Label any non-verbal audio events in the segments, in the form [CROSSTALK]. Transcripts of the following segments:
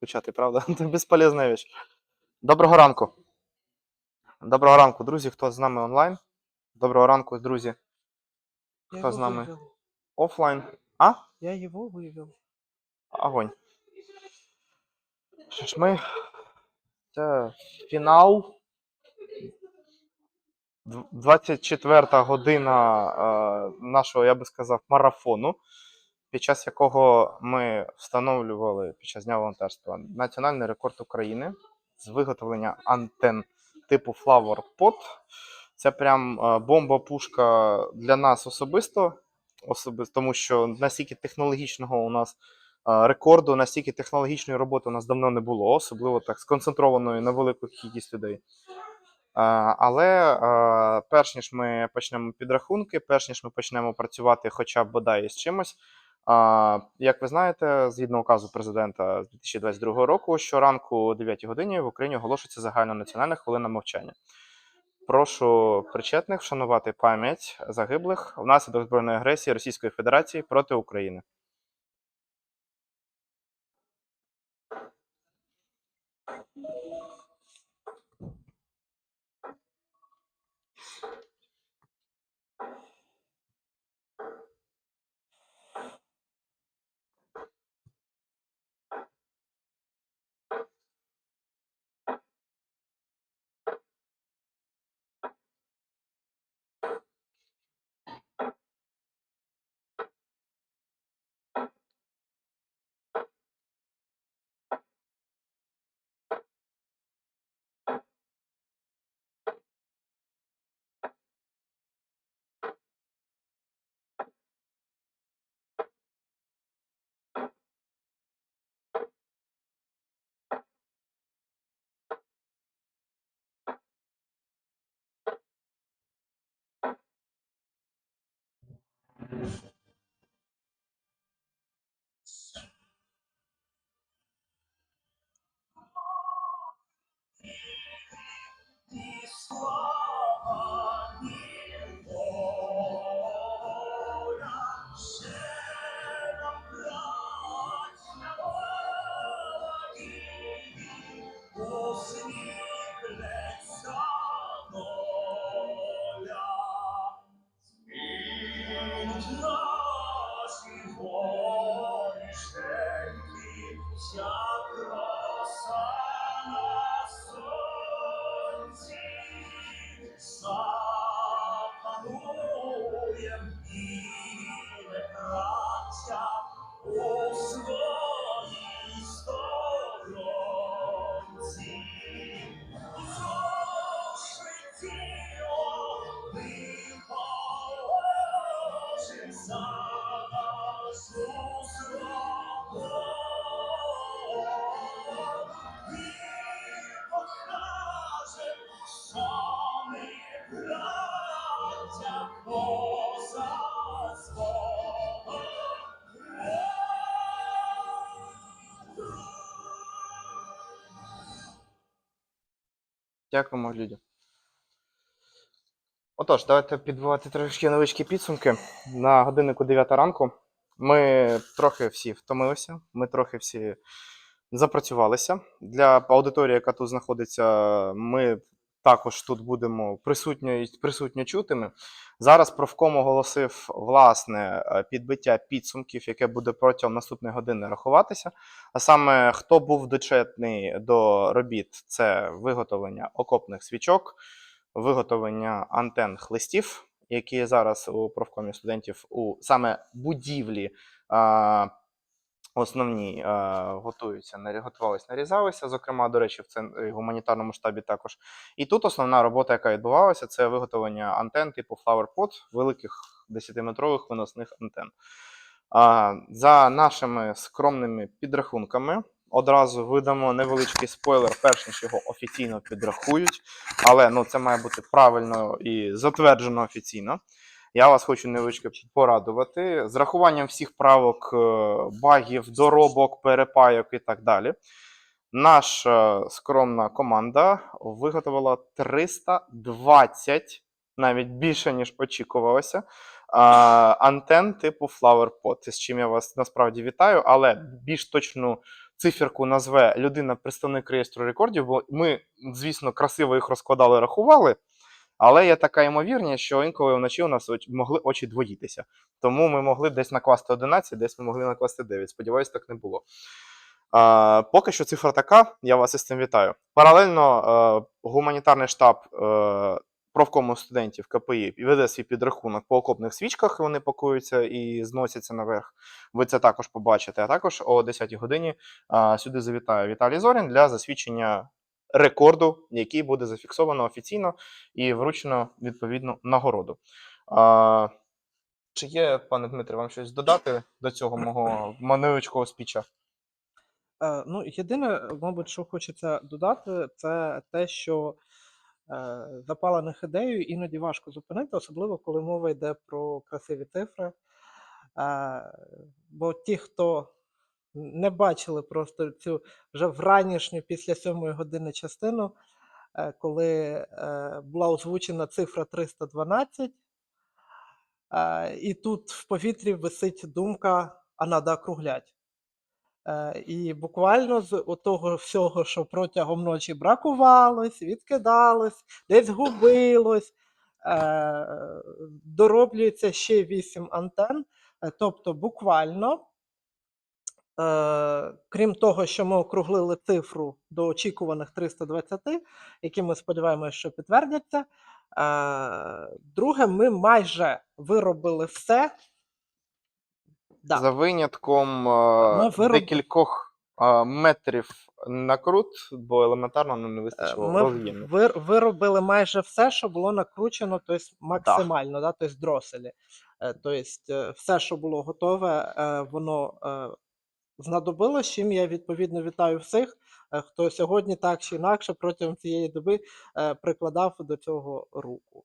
Почати, правда? [LAUGHS] Це безполезна річ. Доброго ранку. Доброго ранку, друзі, хто з нами онлайн. Доброго ранку, друзі, Я его с нами? вывел. офлайн. А? Я его вывел. Огонь. Що ж ми. Це фінал. 24 година е, нашого, я би сказав, марафону, під час якого ми встановлювали під час дня волонтерства національний рекорд України з виготовлення антен типу Flower Pot. Це прям е, бомба-пушка для нас особисто, особисто, тому що настільки технологічного у нас е, рекорду, настільки технологічної роботи у нас давно не було, особливо так сконцентрованої на велику кількість людей. Е, Але перш ніж ми почнемо підрахунки, перш ніж ми почнемо працювати хоча б бодай із чимось. Е, Як ви знаєте, згідно указу президента з 2022 року, щоранку о 9 годині в Україні оголошується загальнонаціональна хвилина мовчання. Прошу причетних вшанувати пам'ять загиблих внаслідок збройної агресії Російської Федерації проти України. Amen. Дякуємо, Люді. Отож, давайте підбивати трошки невеличкі підсумки. На годиннику 9 ранку. Ми трохи всі втомилися, ми трохи всі запрацювалися. Для аудиторії, яка тут знаходиться, ми також тут будемо присутньо, присутньо чутими. Зараз профком оголосив власне е, підбиття підсумків, яке буде протягом наступної години рахуватися. А саме, хто був дочетний до робіт, це виготовлення окопних свічок, виготовлення антен хлистів, які зараз у профкомі студентів у саме будівлі а, основній готуються, готувалися, нарізалися. Зокрема, до речі, в цен- гуманітарному штабі також. І тут основна робота, яка відбувалася, це виготовлення антен типу FlowerPod, великих 10-метрових виносних антен. За нашими скромними підрахунками, одразу видамо невеличкий спойлер, перш ніж його офіційно підрахують. Але ну, це має бути правильно і затверджено офіційно. Я вас хочу невеличко порадувати. З рахуванням всіх правок, е, багів, доробок, перепайок і так далі. Наша скромна команда виготовила 320, навіть більше, ніж очікувалося, а, антен типу FlowerPod, з чим я вас насправді вітаю, але більш точну циферку назве людина, представник реєстру рекордів, бо ми, звісно, красиво їх розкладали, рахували. Але є така ймовірність, що інколи вночі у нас могли очі двоїтися. Тому ми могли десь накласти 11, десь ми могли накласти 9. Сподіваюсь, так не було. А, поки що цифра така, я вас із цим вітаю. Паралельно е, гуманітарний штаб е, профкому студентів КПІ веде свій підрахунок по окопних свічках, вони пакуються і зносяться наверх. Ви це також побачите. А також о 10 годині а, сюди завітає Віталій Зорін для засвідчення рекорду, який буде зафіксовано офіційно і вручено відповідну нагороду. А, чи є, пане Дмитре, вам щось додати до цього мого невеличкого спіча? Е, ну, єдине, мабуть, що хочеться додати, це те, що е, запалених ідею іноді важко зупинити, особливо коли мова йде про красиві цифри. Е, бо ті, хто не бачили просто цю вже вранішню після сьомої години частину, е, коли е, була озвучена цифра 312, е, і тут в повітрі висить думка, а надо округлять. І буквально з того всього, що протягом ночі бракувалось, відкидалось, десь губилось, дороблюється ще 8 антен. Тобто, буквально, крім того, що ми округлили цифру до очікуваних 320, які ми сподіваємося, що підтвердяться. е, Друге, ми майже виробили все. Да. За винятком е, вироб- декількох е, метрів накрут, бо елементарно нам не Е, вистачило Ми вир, виробили майже все, що було накручено, тобто максимально, да. тобто дроселі. Е, Тобто е, все, що було готове, е, воно е, знадобилось, чим я відповідно вітаю всіх, е, хто сьогодні так чи інакше протягом цієї доби е, прикладав до цього руку.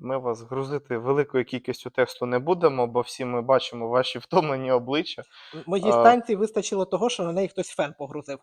Ми вас грузити великою кількістю тексту не будемо, бо всі ми бачимо ваші [LAUGHS] втомлені обличчя. Моїй А. станції вистачило того, що на неї хтось фен погрузив.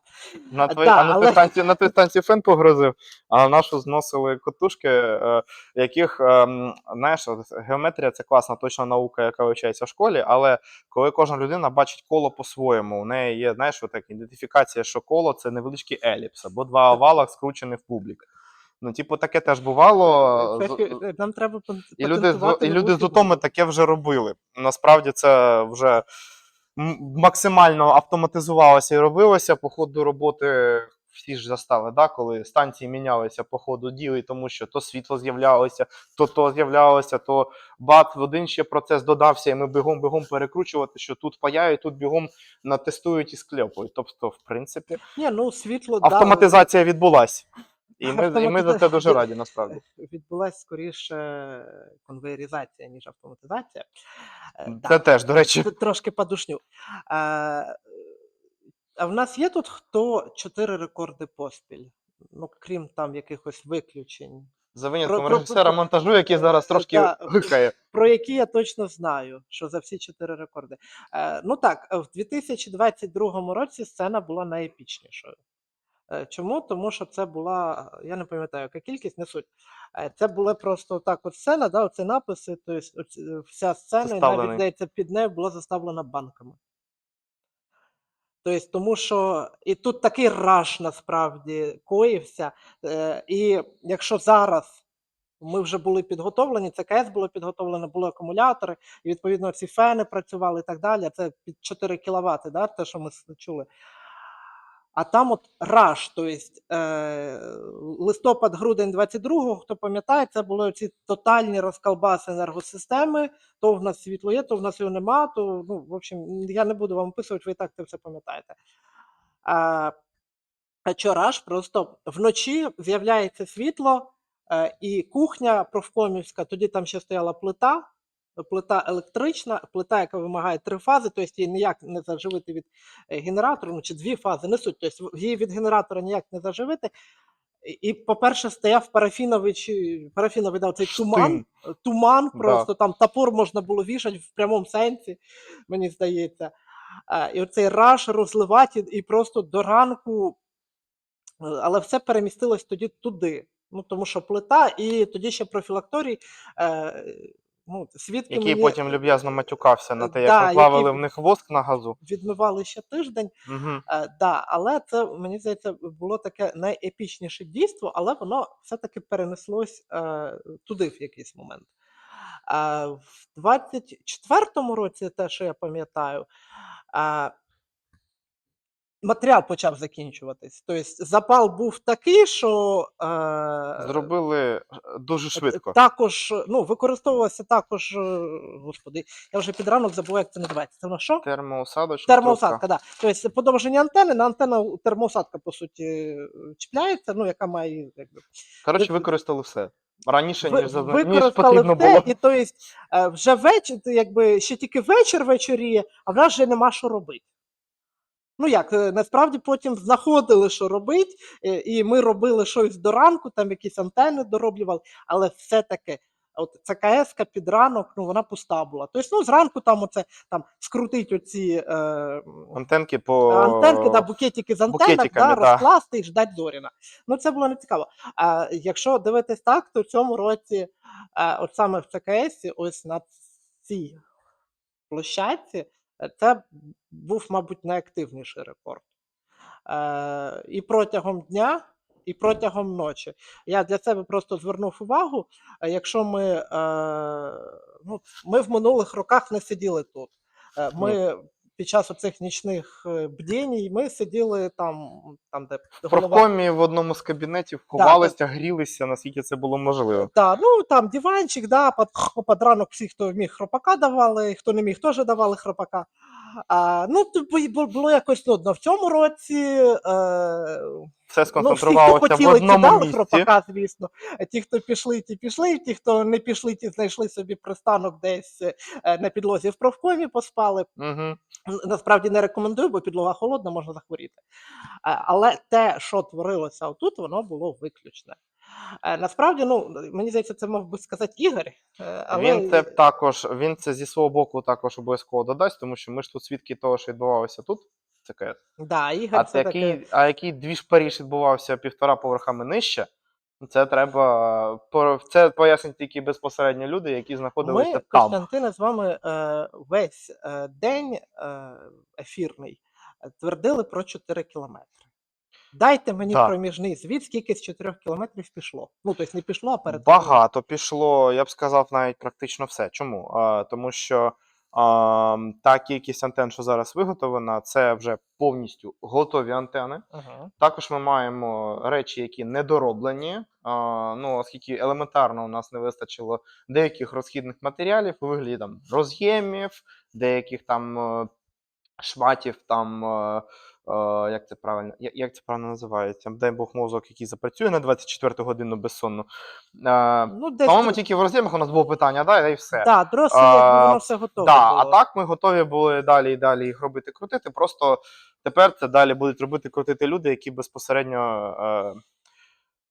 На твої, да, а на але- той станції, на той станції фен погрозив, а на нашу зносили котушки, е, яких, ем, знаєш, геометрія це класна точна наука, яка вивчається в школі, але коли кожна людина бачить коло по-своєму, у неї є, знаєш, так, ідентифікація, що коло це невеличкий еліпс або два овала скручені в публік. Ну, типу, таке теж бувало. З- е, Нам треба І люди, з- і люди з утоми таке вже робили. Насправді це вже максимально автоматизувалося і робилося по ходу роботи. Всі ж застали, да, коли станції мінялися по ходу діли, тому що то світло з'являлося, то то з'являлося, то бат в один ще процес додався, і ми бігом-бігом перекручувати, що тут паяють, тут бігом натестують і склепують. Тобто, в принципі, Ні, ну світло да, автоматизація відбулася. І ми, і ми за це дуже [LAUGHS] раді, насправді. відбулася скоріше конвейеризація, ніж автоматизація. Е, Це да, теж, до речі. трошки подушню. А, а в нас є тут хто чотири рекорди поспіль? Ну, крім там якихось виключень, За винятком режисера про- монтажу, який зараз трошки гикає. [LAUGHS] про які я точно знаю, що за всі чотири рекорди. Е, ну так, е, в 2022 році сцена була найепічнішою. Е, Чому? Тому що це була, я не пам'ятаю, яка кількість, не суть. Е, Це була просто так от сцена, да, оці написи, тобто вся сцена, і навіть здається, під нею була заставлена банками. Тобто, тому що і тут такий раш насправді коївся. Е, І якщо зараз ми вже були підготовлені, ЦКС було підготовлено, були акумулятори, і відповідно ці фени працювали і так далі. Це під 4 кВт, да, те, що ми чули. А там от раш, тобто е, листопад, грудень 22-го, хто пам'ятає, це були ці тотальні розколбаси енергосистеми. То в нас світло є, то в нас його нема. То, ну, в общем, я не буду вам описувати, ви і так це все пам'ятаєте. А, а що раш, просто вночі з'являється світло, е, і кухня профкомівська, тоді там ще стояла плита, плита електрична, плита, яка вимагає три фази, тобто її ніяк не заживити від е, генератору, ну чи дві фази, не суть, тобто її від генератора ніяк не заживити. І, по-перше, стояв парафіновий, чи- парафіновий да, цей туман, е, туман Да. просто, там топор можна було вішати в прямому сенсі, мені здається. Е, І оцей раш розливати і просто до ранку, але все перемістилось тоді туди. Ну, тому що плита, і тоді ще профілакторій. Е, ну, свідки Який мені потім люб'язно матюкався на те, як Да, ми плавали який- в них воск на газу. відмивали ще тиждень. Угу. Е, да, але це, мені здається, було таке найепічніше дійство, але воно все-таки перенеслось е, туди в якийсь момент. Е, в 24-му році, те, що я пам'ятаю, е, матеріал почав закінчуватись. Тобто запал був такий, що е, Зробили е, дуже швидко. також ну, використовувався також, е, господи, я вже під ранок забув, як це називається. Це воно що? Термоусадочна Термоусадка, да. Тобто подовження антени, на антенну термоусадка, по суті, чіпляється, ну, яка має якби, Коротше, використали все. Раніше, ви- ніж, зазна- ніж використали потрібно все, було. і то есть, е, вже вечір, якби ще тільки вечір вечоріє, а в нас вже нема що робити. Ну як, е, насправді потім знаходили, що робити, е, і ми робили щось до ранку, там якісь антени дороблювали, але все-таки от ЦКС під ранок, ну вона пуста була. Тобто, ну, зранку там оце там скрутить оці е, Антенки по антенки, да, букетики з антенок, да, розкласти і ждать зоріна. Ну це було не цікаво. А якщо дивитись так, то в цьому році, от саме в ЦКС, ось на цій площадці, е, це був, мабуть, найактивніший рекорд. Е, і протягом дня, і протягом ночі. Я для себе просто звернув увагу, е, якщо ми, е, ну, ми в минулих роках не сиділи тут. Е, Ми під час оцих нічних е, бдінь ми сиділи там, там де в профкомі в одному з кабінетів ховалися, грілися, наскільки це було можливо. Да, ну там диванчик, да, під, під ранок всі, хто міг хропака давали, хто не міг, теж давали хропака. А, ну, було якось нудно. В цьому році е, Все ну, всі, хто сконцентрувалося хотіли, в одному кидали місці. хропака, звісно. Ті, хто пішли, ті пішли, ті, хто не пішли, ті знайшли собі пристанок десь е, на підлозі в профкомі, поспали. Угу. Насправді не рекомендую, бо підлога холодна, можна захворіти. Але те, що творилося отут, воно було виключне. Е, Насправді, ну мені здається, це мав би сказати Ігор. е, Але Він це також, він це зі свого боку також обов'язково додасть, тому що ми ж тут свідки того, що відбувалося тут. КС. да, Ігор А, це це таке. який, а який двіж Паріж відбувався півтора поверхами нижче, це треба це пояснять тільки безпосередньо люди, які знаходилися Ми, там. Костянтине, з вами е, весь день ефірний твердили про 4 кілометри. Дайте мені Да. проміжний звіт, скільки з 4 кілометрів пішло. Ну, тобто не пішло, а перед Багато пішло, я б сказав, навіть практично все. Чому? А, тому що а, та кількість антен, що зараз виготовлена, це вже повністю готові антени. Ага. Також ми маємо речі, які недороблені. А, ну, оскільки елементарно у нас не вистачило деяких розхідних матеріалів у вигляді там роз'ємів, деяких там е, шматів, там. Е, е, Як це правильно? Як це правильно називається? Дай Бог мозок, який запрацює на 24 годину безсонно. Е, Ну, десь По-моєму, тільки в роз'ємах у нас було питання, да, і все. Да, дорослі, А, воно все готове. Да, було. а так ми готові були далі і далі їх робити, крутити. Просто тепер це далі будуть робити крутити люди, які безпосередньо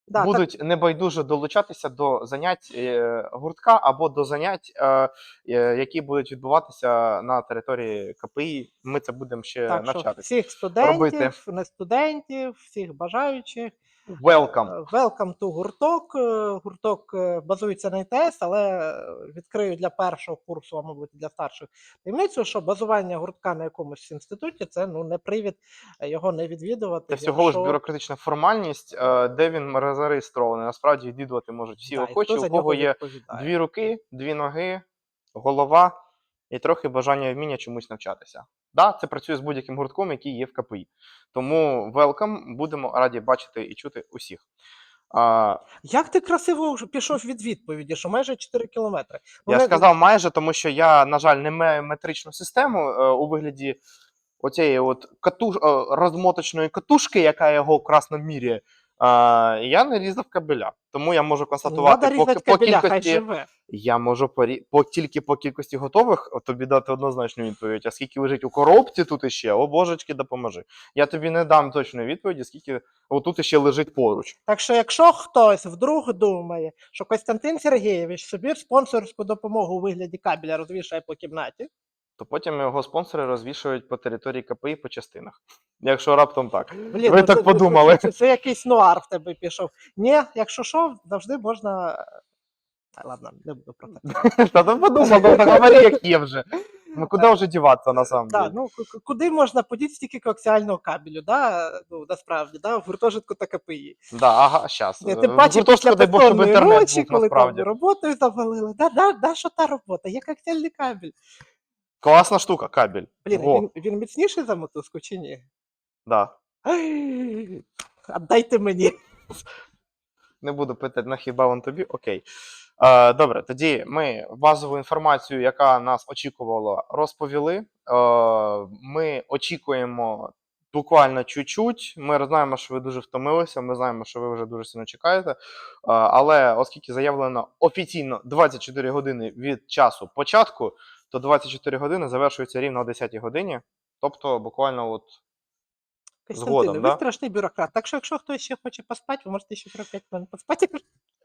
е, Будуть так- небайдуже долучатися до занять е, гуртка або до занять, е, е, які будуть відбуватися на території КПІ. Ми це будемо ще так, навчатися. всіх студентів, робити. не студентів, всіх бажаючих. Welcome! Е, Welcome to гурток. Е, Гурток е, базується на ІТС, але відкрию для першого курсу, а мабуть, для старших таємницю, що базування гуртка на якомусь інституті це ну не привід його не відвідувати. Це всього якщо- бюрократична формальність, де він зареєстрований. Насправді відвідувати можуть всі Да, охочі, у кого є відповідає. Дві руки, дві ноги, голова і трохи бажання і вміння чомусь навчатися. Да, це працює з будь-яким гуртком, який є в КПІ. Тому welcome, будемо раді бачити і чути усіх. А, Як ти красиво пішов від відповіді, що майже 4 кілометри. Ну, я сказав майже, тому що я, на жаль, не маю метричну систему е, у вигляді оцієї от катуш, е, розмоточної катушки, яка його красно міряє. А, я не різав кабеля. Тому я можу констатувати треба по, різати по кабеля, хай кількості. живе. Я можу порі... по тільки по кількості готових тобі дати однозначну відповідь. А скільки лежить у коробці тут іще, о божечки, допоможи. Я тобі не дам точної відповіді, скільки отут іще лежить поруч. Так що, якщо хтось вдруг думає, що Костянтин Сергійович собі спонсорську допомогу у вигляді кабеля розвішає по кімнаті, То потім його спонсори розвішують по території КПІ по частинах. Якщо раптом так. блін, Ви ну, так це- подумали. Це, це якийсь нуар в тебе пішов. Ні, якщо що, завжди можна Та ладно, не буду про це. [LAUGHS] Та ти подумав, ну так говори, як є вже. Ну куди вже діватися на самом Да, деле? ну ку- ку- куди можна подіти стільки коаксіального кабелю, да? ну, насправді, да? в гуртожитку та КПІ. Да, ага, щас. Е, Тим паче гуртожитку, після дай Бог, щоб інтернет ночі, був коли насправді. там роботою завалили. Да, да, да, що та робота, є коаксіальний кабель. Класна штука, кабель. Блін, Во, він, він міцніший за мотузку чи ні? да. Ай, Отдайте мені. Не буду питати, на хіба він тобі? Окей. Е, добре, тоді ми базову інформацію, яка нас очікувала, розповіли. Е, ми очікуємо буквально чуть-чуть. Ми знаємо, що ви дуже втомилися, ми знаємо, що ви вже дуже сильно чекаєте. Але оскільки заявлено офіційно 24 години від часу початку, то 24 години завершується рівно о 10 годині. Тобто, буквально от Згодом, ви да? страшний бюрократ. Так що, якщо хтось ще хоче поспати, ви можете ще 45 хвилин поспати.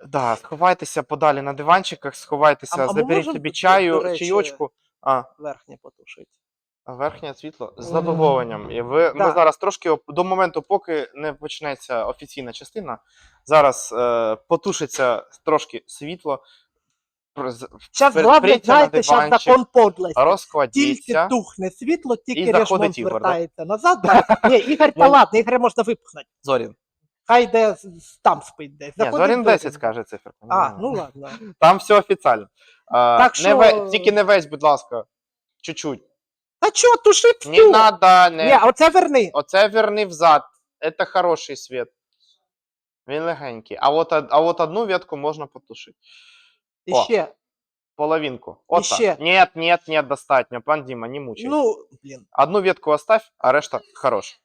Да, сховайтеся подалі на диванчиках, сховайтеся, А- а заберіть можемо, собі чаю, речі, чайочку. А, Верхнє потушить. Верхнє світло з задоволенням. І ви, ми зараз трошки до моменту, поки не почнеться офіційна частина, зараз е, потушиться трошки світло. Зараз главне, знаєте, зараз закон подлості. Тільки тухне світло, тільки Решмон да? звертається назад. Да. Ні, Ігор, [LAUGHS] та Ну. ладно, Ігоря можна випхнути. Зорін. Хай з- там спить десь. Ні, Зорін Зорін. 10 скаже циферку. А, ну ладно. Там все офіціально. Так що- ве- Тільки не весь, будь ласка. Чуть-чуть. Та чого, туши Не надо, не. Ні, оце верни. Оце верни взад. Це хороший світ. Він легенький. А от, а от одну ветку можна потушити. І О. ще. Половинку. От ще. так. Нет, нет, нет, достатньо. Пан Діма, не мучай. Ну, блін. Одну ветку оставь, а решта хорош.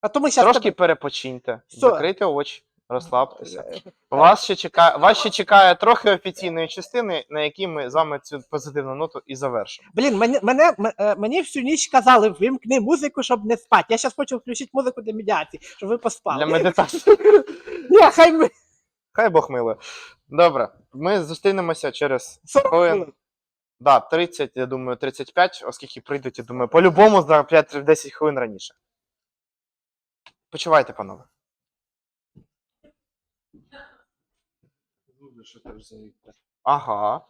А то ми зараз Трошки перепочиньте, Все. закрийте очі, розслабтеся. Вас ще чекає, вас ще чекає трохи офіційної частини, на якій ми з вами цю позитивну ноту і завершимо. Блін, мене, мене, е, мені всю ніч казали, вимкни музику, щоб не спати. Я зараз хочу включити музику для медіації, щоб ви поспали. Для медитації. [LAUGHS] Ні, хай ми Хай Бог милує. Добре, ми зустрінемося через 40 Хвилин. хвилин. Да, 30, я думаю, 35, оскільки прийдуть, я думаю, по-любому за 5-10 хвилин раніше. Почувайте, панове. Ага.